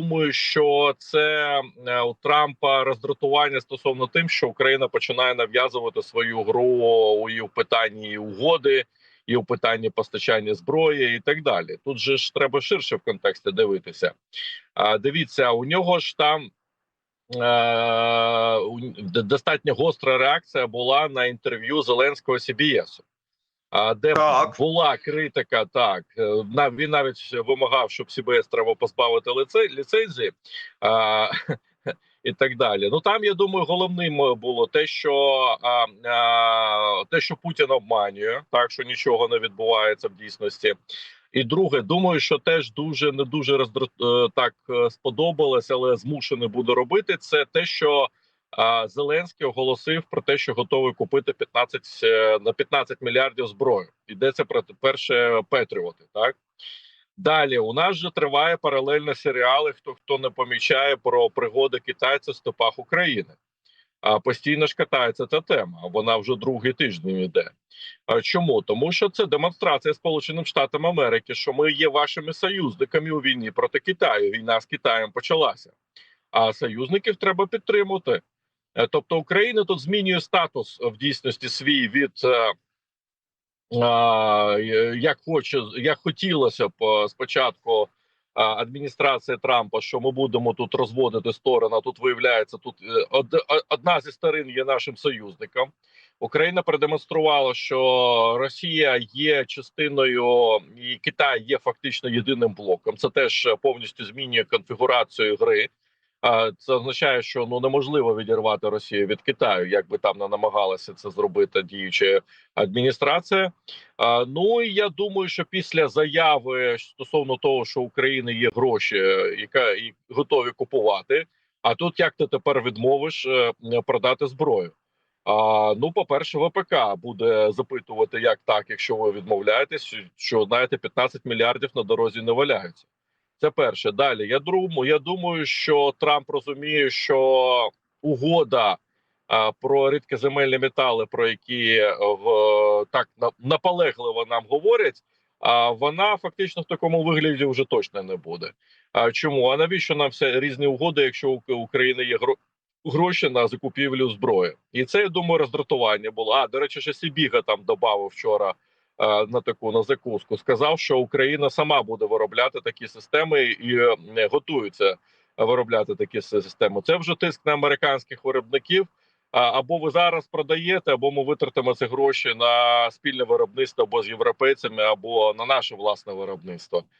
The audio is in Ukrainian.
думаю, що це е, у Трампа роздратування стосовно тим, що Україна починає нав'язувати свою гру і в питанні угоди, і в питанні постачання зброї, і так далі. Тут же ж треба ширше в контексті дивитися. А дивіться, у нього ж там. е, Достатньо гостра реакція була на інтерв'ю Зеленського а, де Так. була критика. Так е, він навіть вимагав, щоб CBS треба позбавити лице, ліцензії а, і так далі. Ну там я думаю, головним було те, що а, а, те, що Путін обманює, так що нічого не відбувається в дійсності. І друге, думаю, що теж дуже не дуже роздра... е, так е, сподобалось, але змушений буде робити. Це те, що Зеленський оголосив про те, що готовий купити 15, е, на 15 мільярдів зброї. Йдеться про перше Петріоти. Так далі у нас же триває паралельно серіали. Хто хто не помічає про пригоди китайців в степах України. А постійно ж катається ця тема. Вона вже другий тиждень йде. А Чому? Тому що це демонстрація Сполученим Штатам Америки, що ми є вашими союзниками у війні проти Китаю. Війна з Китаєм почалася, а союзників треба підтримувати. Е, Тобто Україна тут змінює статус в дійсності свій від е, е, як хоче, як хотілося б е, спочатку адміністрації Трампа, що ми будемо тут розводити сторони. а Тут виявляється, тут е, од- одна зі сторін є нашим союзником. Україна продемонструвала, що Росія є частиною, і Китай є фактично єдиним блоком. Це теж е, повністю змінює конфігурацію гри. Це означає, що ну неможливо відірвати Росію від Китаю, як би там не намагалася це зробити діюча адміністрація. Ну і я думаю, що після заяви стосовно того, що України є гроші, е, яка і готові купувати. А тут як ти тепер відмовиш е, продати зброю? А, ну, по-перше, ВПК буде запитувати, як так, якщо ви відмовляєтесь, що знаєте, 15 мільярдів на дорозі не валяються. Це перше. Далі я думаю, я думаю, що Трамп розуміє, що угода а, про рідкоземельні метали, про які е, в так на- наполегливо нам говорять. А вона фактично в такому вигляді вже точно не буде. А чому? А навіщо нам все різні угоди, якщо у України є гро- гроші на закупівлю зброї? І це я думаю, роздратування було. А до речі, ще Сібіга там додав вчора е, на таку на закуску. Сказав, що Україна сама буде виробляти такі системи і е, готується виробляти такі системи. Це вже тиск на американських виробників. Або ви зараз продаєте, або ми витратимо ці гроші на спільне виробництво або з європейцями, або на наше власне виробництво.